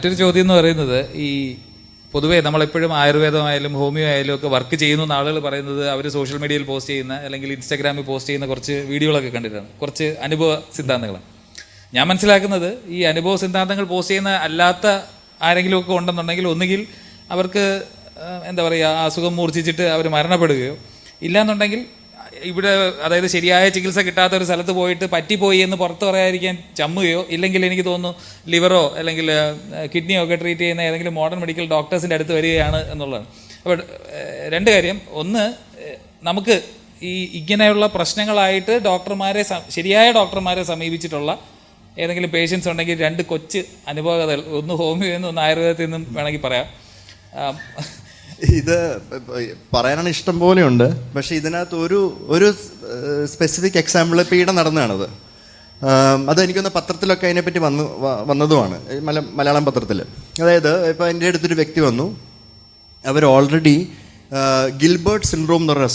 മറ്റൊരു ചോദ്യം എന്ന് പറയുന്നത് ഈ പൊതുവേ നമ്മളെപ്പോഴും ആയുർവേദമായാലും ഹോമിയോ ആയാലും ഒക്കെ വർക്ക് ചെയ്യുന്നു എന്ന് ആളുകൾ പറയുന്നത് അവർ സോഷ്യൽ മീഡിയയിൽ പോസ്റ്റ് ചെയ്യുന്ന അല്ലെങ്കിൽ ഇൻസ്റ്റാഗ്രാമിൽ പോസ്റ്റ് ചെയ്യുന്ന കുറച്ച് വീഡിയോകളൊക്കെ കണ്ടിട്ടാണ്. കുറച്ച് അനുഭവ സിദ്ധാന്തങ്ങൾ ഞാൻ മനസ്സിലാക്കുന്നത് ഈ അനുഭവ സിദ്ധാന്തങ്ങൾ പോസ്റ്റ് ചെയ്യുന്ന അല്ലാത്ത ആരെങ്കിലും ഒക്കെ ഉണ്ടെന്നുണ്ടെങ്കിൽ ഒന്നുകിൽ അവർക്ക് എന്താ പറയുക അസുഖം മൂർച്ഛിച്ചിട്ട് അവർ മരണപ്പെടുകയോ ഇല്ലാന്നുണ്ടെങ്കിൽ ഇവിടെ അതായത് ശരിയായ ചികിത്സ കിട്ടാത്ത ഒരു സ്ഥലത്ത് പോയിട്ട് പറ്റിപ്പോയി എന്ന് പുറത്ത് പറയാതിരിക്കാൻ ചമ്മുകയോ ഇല്ലെങ്കിൽ എനിക്ക് തോന്നുന്നു ലിവറോ അല്ലെങ്കിൽ കിഡ്നിയോ ഒക്കെ ട്രീറ്റ് ചെയ്യുന്ന ഏതെങ്കിലും മോഡേൺ മെഡിക്കൽ ഡോക്ടേഴ്സിന്റെ അടുത്ത് വരികയാണ് എന്നുള്ളതാണ്. അപ്പോൾ രണ്ട് കാര്യം. ഒന്ന് നമുക്ക് ഈ ഇങ്ങനെയുള്ള പ്രശ്നങ്ങളായിട്ട് ഡോക്ടർമാരെ ശരിയായ ഡോക്ടർമാരെ സമീപിച്ചിട്ടുള്ള ഏതെങ്കിലും പേഷ്യൻസ് ഉണ്ടെങ്കിൽ രണ്ട് കൊച്ച് അനുഭവകഥകൾ ഒന്ന് ഹോമിയോ എന്നും ഒന്ന് ആയുർവേദത്തിൽ നിന്നും വേണമെങ്കിൽ പറയാം. ഇത് പറയാനാണ് ഇഷ്ടം പോലെയുണ്ട്. പക്ഷേ ഇതിനകത്ത് ഒരു ഒരു സ്പെസിഫിക് എക്സാമ്പിൾ ഈടെ നടന്നതാണത്. അത് എനിക്കൊന്ന് പത്രത്തിലൊക്കെ അതിനെപ്പറ്റി വന്നു വന്നതുമാണ്. മല മലയാളം പത്രത്തിൽ അതായത് ഇപ്പോൾ എന്റെ അടുത്തൊരു വ്യക്തി വന്നു. അവർ ഓൾറെഡി ഗിൽബേർട്ട് സിൻഡ്രോം എന്ന് പറഞ്ഞ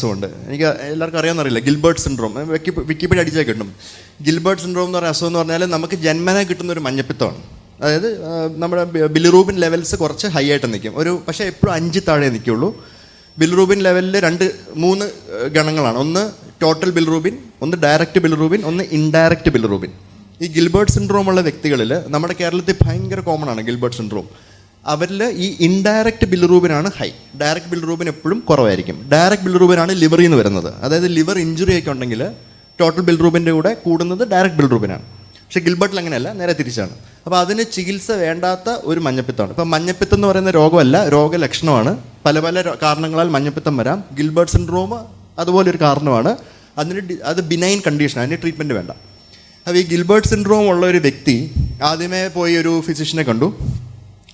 എനിക്ക് എല്ലാവർക്കും അറിയാമെന്നറിയില്ല ഗിൽബേർട്ട് സിൻഡ്രോം. വിക്കി വിക്കിപീഡിയ അടിച്ചാൽ കിട്ടും. ഗിൽബേർട്ട് സിൻഡ്രോം എന്ന് പറഞ്ഞ അസുഖം എന്ന് പറഞ്ഞാൽ നമുക്ക് ജന്മന കിട്ടുന്ന ഒരു മഞ്ഞപ്പിത്തമാണ്. അതായത് നമ്മുടെ ബിലിറൂബിൻ ലെവൽസ് കുറച്ച് ഹൈ ആയിട്ട് നിൽക്കും. ഒരു പക്ഷേ എപ്പോഴും അഞ്ച് താഴെ നിൽക്കുള്ളൂ. ബിലിറൂബിൻ ലെവലിൽ രണ്ട് മൂന്ന് ഗണങ്ങളാണ്. ഒന്ന് ടോട്ടൽ ബിലിറൂബിൻ ഒന്ന് ഡയറക്റ്റ് ബിലിറൂബിൻ ഒന്ന് ഇൻഡയറക്റ്റ് ബിലിറൂബിൻ. ഈ ഗിൽബേർട്ട് സിൻഡ്രോം ഉള്ള വ്യക്തികളിൽ നമ്മുടെ കേരളത്തിൽ ഭയങ്കര കോമൺ ആണ് ഗിൽബേർട്ട് സിൻഡ്രോം. അവരിൽ ഈ ഇൻഡയറക്റ്റ് ബിലിറൂബിനാണ് ഹൈ ഡയറക്റ്റ് ബിലിറൂബിൻ എപ്പോഴും കുറവായിരിക്കും. ഡയറക്റ്റ് ബിലിറൂബിനാണ് ലിവറിൽ നിന്ന് വരുന്നത്. അതായത് ലിവർ ഇഞ്ചുറി ഒക്കെ ഉണ്ടെങ്കിൽ ടോട്ടൽ ബിൽറൂബിന്റെ കൂടെ കൂടുന്നത് ഡയറക്റ്റ് ബിൽറൂബിനാണ് പക്ഷേ ഗിൽബർട്ടിൽ അങ്ങനെയല്ല നേരെ തിരിച്ചാണ്. അപ്പോൾ അതിന് ചികിത്സ വേണ്ടാത്ത ഒരു മഞ്ഞപ്പിത്തമാണ്. ഇപ്പം മഞ്ഞപ്പിത്തം എന്ന് പറയുന്ന രോഗമല്ല രോഗലക്ഷണമാണ്. പല പല കാരണങ്ങളാൽ മഞ്ഞപ്പിത്തം വരാം. ഗിൽബർട്ട് സിൻഡ്രോം അതുപോലെ ഒരു കാരണമാണ്. അതിന് അത് ബിനൈൻ കണ്ടീഷൻ അതിന് ട്രീറ്റ്മെന്റ് വേണ്ട. അപ്പോൾ ഈ ഗിൽബർട്ട് സിൻഡ്രോം ഉള്ള ഒരു വ്യക്തി ആദ്യമേ പോയി ഒരു ഫിസിഷ്യനെ കണ്ടു.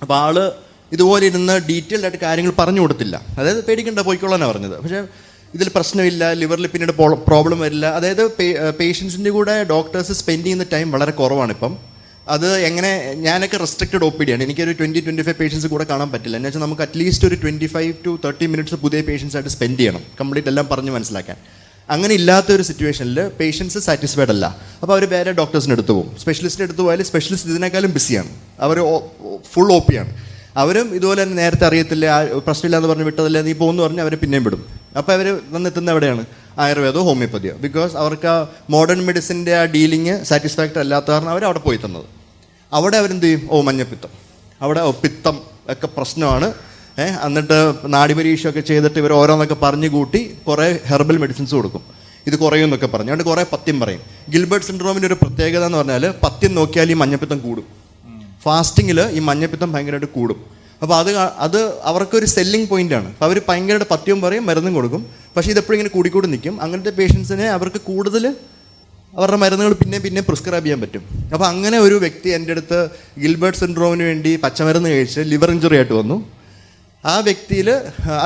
അപ്പോൾ ആൾ ഇതുപോലെ ഇരുന്ന് ഡീറ്റെയിൽഡ് ആയിട്ട് കാര്യങ്ങൾ പറഞ്ഞു കൊടുത്തില്ല. അതായത് പേടിക്കണ്ട പോയിക്കൊള്ളാനാണ് പറഞ്ഞത്. പക്ഷേ ഇതിൽ പ്രശ്നമില്ല ലിവറിൽ പിന്നീട് പ്രോബ്ലം വരില്ല. അതായത് പേഷ്യൻസിന്റെ കൂടെ ഡോക്ടേഴ്സ് സ്പെൻഡ് ചെയ്യുന്ന ടൈം വളരെ കുറവാണ് ഇപ്പം. അത് എങ്ങനെ ഞാനൊക്കെ റെസ്ട്രിക്റ്റഡ് ഒ പി ഡി ആണ്. എനിക്കൊരു ട്വന്റി ട്വന്റി ഫൈവ് പേഷ്യൻസ് കൂടെ കാണാൻ പറ്റില്ല. എന്ന് വെച്ചാൽ നമുക്ക് അറ്റ്ലീസ്റ്റ് ഒരു twenty five to thirty minutes പുതിയ പേഷ്യൻസ് ആയിട്ട് സ്പെൻഡ് ചെയ്യണം. കംപ്ലീറ്റ് എല്ലാം പറഞ്ഞ് മനസ്സിലാക്കാൻ. അങ്ങനെ ഇല്ലാത്ത ഒരു സിറ്റുവേഷനിൽ പേഷ്യൻസ് സാറ്റിസ്ഫൈഡ് അല്ല. അപ്പോൾ അവർ വേറെ ഡോക്ടേഴ്സിന് എടുത്തു പോകും. സ്പെഷ്യലിസ്റ്റിന് എടുത്തു പോയാൽ സ്പെഷ്യലിസ്റ്റ് ഇതിനേക്കാളും ബിസിയാണ് അവർ ഫുൾ ഒ പി ആണ്. അവരും ഇതുപോലെ തന്നെ നേരത്തെ അറിയത്തില്ല പ്രശ്നമില്ലാന്ന് പറഞ്ഞ് വിട്ടതല്ല നീ പോകുന്നു പറഞ്ഞ് അവരെ പിന്നെയും വിടും. അപ്പോൾ അവർ വന്നെത്തുന്ന എവിടെയാണ്? ആയുർവേദവും ഹോമിയോപ്പതിയോ. ബിക്കോസ് അവർക്ക് ആ മോഡേൺ മെഡിസിന്റെ ആ ഡീലിങ് സാറ്റിസ്ഫാക്ടറി അല്ലാത്ത കാരണം അവർ അവിടെ പോയി തന്നത് അവിടെ അവരെന്ത് ചെയ്യും? ഓ മഞ്ഞപ്പിത്തം. അവിടെ ഓ പിത്തം ഒക്കെ പ്രശ്നമാണ്. ഏഹ് എന്നിട്ട് നാടി പരീക്ഷയൊക്കെ ചെയ്തിട്ട് ഇവർ ഓരോന്നൊക്കെ പറഞ്ഞു കൂട്ടി കുറേ ഹെർബൽ മെഡിസിൻസ് കൊടുക്കും. ഇത് കുറയും എന്നൊക്കെ പറഞ്ഞു. അതുകൊണ്ട് കുറേ പത്യം പറയും. ഗിൽബർട്ട് സിൻഡ്രോമിന്റെ ഒരു പ്രത്യേകത എന്ന് പറഞ്ഞാൽ പത്യം നോക്കിയാൽ ഈ മഞ്ഞപ്പിത്തം കൂടും. ഫാസ്റ്റിങ്ങിൽ ഈ മഞ്ഞപ്പിത്തം ഭയങ്കരമായിട്ട് കൂടും. അപ്പോൾ അത് അത് അവർക്കൊരു സെല്ലിംഗ് പോയിന്റാണ് അപ്പോൾ അവർ ഭയങ്കരമായിട്ട് പത്യവും പറയും മരുന്നും കൊടുക്കും. പക്ഷേ ഇതെപ്പോഴും ഇങ്ങനെ കൂടിക്കൂടി നിൽക്കും. അങ്ങനത്തെ പേഷ്യൻസിനെ അവർക്ക് കൂടുതൽ അവരുടെ മരുന്നുകൾ പിന്നെ പിന്നെ പ്രിസ്ക്രൈബ് ചെയ്യാൻ പറ്റും. അപ്പോൾ അങ്ങനെ ഒരു വ്യക്തി എന്റെ അടുത്ത് ഗിൽബർട്ട് സിൻഡ്രോമിന് വേണ്ടി പച്ചമരുന്ന് കഴിച്ച് ലിവർ ഇഞ്ചുറി ആയിട്ട് വന്നു. ആ വ്യക്തിയിൽ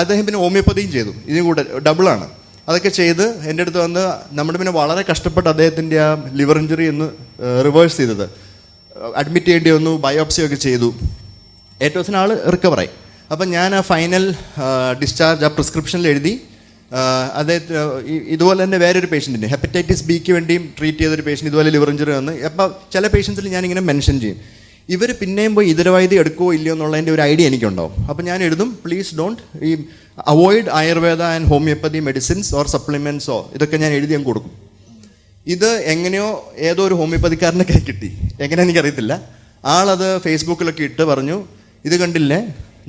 അദ്ദേഹം പിന്നെ ഹോമിയോപ്പതിയും ചെയ്തു. ഇതിന് കൂടെ ഡബിളാണ് അതൊക്കെ ചെയ്ത് എന്റെ അടുത്ത് വന്ന് നമ്മുടെ പിന്നെ വളരെ കഷ്ടപ്പെട്ട് അദ്ദേഹത്തിന്റെ ആ ലിവർ ഇഞ്ചുറി ഒന്ന് റിവേഴ്സ് ചെയ്തത്. അഡ്മിറ്റ് ചെയ്യേണ്ടി വന്നു ബയോപ്സി ഒക്കെ ചെയ്തു. ഏറ്റവും ആൾ റിക്കവറായി അപ്പം ഞാൻ ആ ഫൈനൽ ഡിസ്ചാർജ് ആ പ്രിസ്ക്രിപ്ഷനിൽ എഴുതി അദ്ദേഹത്തിന് ഇതുപോലെ തന്നെ വേറൊരു പേഷ്യന്റിന് ഹെപ്പറ്റൈറ്റിസ് ബിക്ക് വേണ്ടിയും ട്രീറ്റ് ചെയ്തൊരു പേഷ്യന്റ് ഇതുപോലെ ലിവർ ഇഞ്ചുറി വന്ന് അപ്പോൾ ചില പേഷ്യൻസിൽ ഞാനിങ്ങനെ മെൻഷൻ ചെയ്യും. ഇവർ പിന്നെയും പോയി ഇതരവൈദ്യം എടുക്കുമോ ഇല്ലയോ എന്നുള്ളതിന്റെ ഒരു ഐഡിയ എനിക്കുണ്ടാവും. അപ്പോൾ ഞാൻ എഴുതും പ്ലീസ് ഡോണ്ട് ഈ avoid Ayurveda and homeopathy medicines or സപ്ലിമെന്റ്സോ ഇതൊക്കെ ഞാൻ എഴുതി അങ്ങ് കൊടുക്കും. ഇത് എങ്ങനെയോ ഏതോ ഒരു ഹോമിയോപ്പതിക്കാരന്റെ കൈ കിട്ടി. എങ്ങനെ എനിക്കറിയത്തില്ല. ആളത് ഫേസ്ബുക്കിലൊക്കെ ഇട്ട് പറഞ്ഞു ഇത് കണ്ടില്ലേ?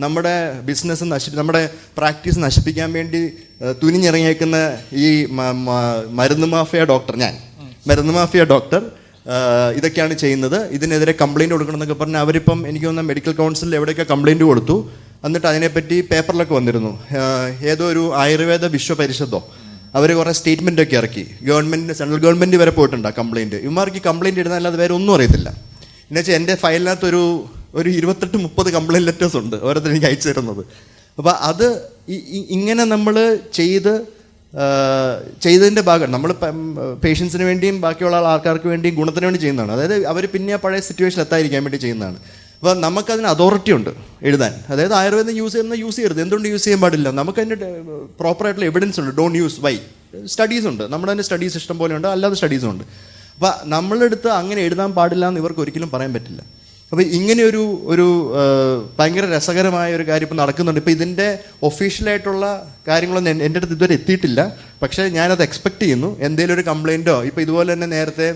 നമ്മുടെ ബിസിനസ് നശി നമ്മുടെ പ്രാക്ടീസ് നശിപ്പിക്കാൻ വേണ്ടി തുനിഞ്ഞിറങ്ങിയേക്കുന്ന ഈ മരുന്ന് മാഫിയ ഡോക്ടർ ഞാൻ. മരുന്ന് മാഫിയ ഡോക്ടർ ഇതൊക്കെയാണ് ചെയ്യുന്നത്. ഇതിനെതിരെ കംപ്ലയിന്റ് കൊടുക്കണം എന്നൊക്കെ പറഞ്ഞാൽ അവരിപ്പം എനിക്ക് മെഡിക്കൽ കൗൺസിലിൽ എവിടെയൊക്കെ കംപ്ലയിന്റ് കൊടുത്തു. എന്നിട്ട് അതിനെപ്പറ്റി പേപ്പറിലൊക്കെ വന്നിരുന്നു. ഏതോ ഒരു ആയുർവേദ വിശ്വ പരിഷത്തോ അവർ കുറേ സ്റ്റേറ്റ്മെന്റ് ഒക്കെ ഇറക്കി. ഗവൺമെന്റ് സെൻട്രൽ ഗവൺമെന്റ് വരെ പോയിട്ടുണ്ട് കംപ്ലയിന്റ് ഇവന്മാർക്ക് കംപ്ലയിന്റ് ഇടുന്നതല്ലാതെ വേറെ ഒന്നും അറിയത്തില്ല. എന്നുവെച്ചാൽ എന്റെ ഫയലിനകത്ത് ഒരു ഇരുപത്തെട്ട് മുപ്പത് കംപ്ലൈന്റ് ലെറ്റേഴ്സ് ഉണ്ട് ഓരോരുത്തർ എനിക്ക് അയച്ചു തരുന്നത്. അപ്പോൾ അത് ഇങ്ങനെ നമ്മൾ ചെയ്ത് ചെയ്തതിന്റെ ഭാഗം നമ്മൾ പേഷ്യൻസിന് വേണ്ടിയും ബാക്കിയുള്ള ആൾക്കാർക്ക് വേണ്ടിയും ഗുണത്തിന് വേണ്ടി ചെയ്യുന്നതാണ്. അതായത് അവർ പിന്നെ ആ പഴയ സിറ്റുവേഷൻ എത്താതിരിക്കാൻ വേണ്ടി ചെയ്യുന്നതാണ്. അപ്പോൾ നമുക്കതിന് അതോറിറ്റി ഉണ്ട് എഴുതാൻ. അതായത് ആയുർവേദം യൂസ് ചെയ്യുന്ന യൂസ് ചെയ്യരുത്. എന്തുകൊണ്ട് യൂസ് ചെയ്യാൻ പാടില്ല? നമുക്ക് അതിന്റെ പ്രോപ്പറായിട്ടുള്ള എവിഡൻസ് ഉണ്ട്. ഡോണ്ട് യൂസ് വൈ സ്റ്റഡീസ് ഉണ്ട്. നമ്മുടെ തന്നെ സ്റ്റഡീസ് ഇഷ്ടം പോലെ ഉണ്ട്. അല്ലാതെ സ്റ്റഡീസും ഉണ്ട്. അപ്പോൾ നമ്മളെടുത്ത് അങ്ങനെ എഴുതാൻ പാടില്ല എന്ന് ഇവർക്ക് ഒരിക്കലും പറയാൻ പറ്റില്ല. അപ്പോൾ ഇങ്ങനെ ഒരു ഭയങ്കര രസകരമായ ഒരു കാര്യം ഇപ്പോൾ നടക്കുന്നുണ്ട്. ഇപ്പോൾ ഇതിന്റെ ഒഫീഷ്യലായിട്ടുള്ള കാര്യങ്ങളൊന്നും എൻ- എന്റെ അടുത്ത് ഇതുവരെ എത്തിയിട്ടില്ല. പക്ഷേ ഞാനത് എക്സ്പെക്റ്റ് ചെയ്യുന്നു. എന്തെങ്കിലും ഒരു കംപ്ലൈന്റോ ഇപ്പോൾ ഇതുപോലെ തന്നെ നേരത്തെ